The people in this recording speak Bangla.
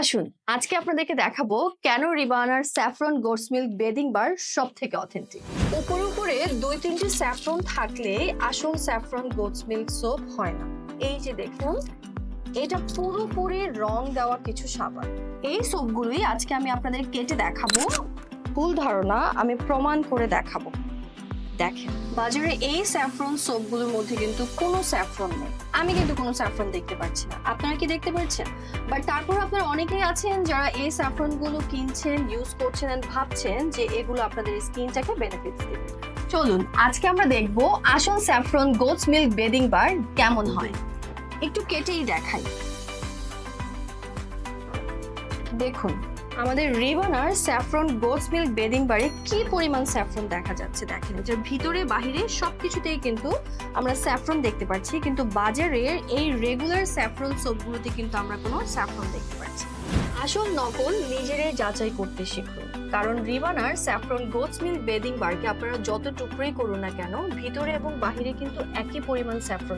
আসুন, আজকে আপনাদেরকে দেখাবো কেন রিবানার saffron goat's milk bathing bar সব থেকে অথেন্টিক উপরে উপরে দুই তিনটি স্যাফরন থাকলে আসল স্যাফরন গোটস মিল্ক সোপ হয় না। এই যে দেখুন, এটা পুরোপুরি রং দেওয়া কিছু সাবান। এই সোপগুলোই আজকে আমি আপনাদের কেটে দেখাবো। ভুল ধারণা, আমি প্রমাণ করে দেখাবো। দেখেন। বাজারে এই স্যাফরন সোপগুলোর মধ্যে কিন্তু কোনো স্যাফরন নেই। আমি কিন্তু কোনো স্যাফরন দেখতে পাচ্ছি না। আপনারা কি দেখতে পাচ্ছেন? বাট তারপর আপনারা অনেকেই আছেন যারা এই স্যাফরনগুলো কিনছেন ইউজ করছেন and ভাবছেন যে এগুলো আপনাদের স্কিনটাকে বেনিফিট দিবে। চলুন, আজকে আমরা দেখব আসল saffron goat's milk bathing bar কেমন হয়। একটু কেটেই দেখাই। দেখুন আমাদের রিবানার স্যাফরন গোটস মিল্ক বেদিং বারে কি পরিমাণ স্যাফরন দেখা যাচ্ছে দেখেন। এটার ভিতরে বাহিরে সবকিছুতেই কিন্তু আমরা স্যাফরন দেখতে পাচ্ছি, কিন্তু বাজারের এই রেগুলার স্যাফরন সোপগুলোতে কিন্তু আমরা কোনো স্যাফরন দেখতে পাচ্ছি আসল নকল নিজেরাই যাচাই করতে শিখুন, কারণ রিবানার স্যাফরন গোটস মিল্ক বেদিং বারকে আপনারা যত টুকরোই করুন না কেন, ভিতরে এবং বাহিরে কিন্তু একই পরিমাণ স্যাফরন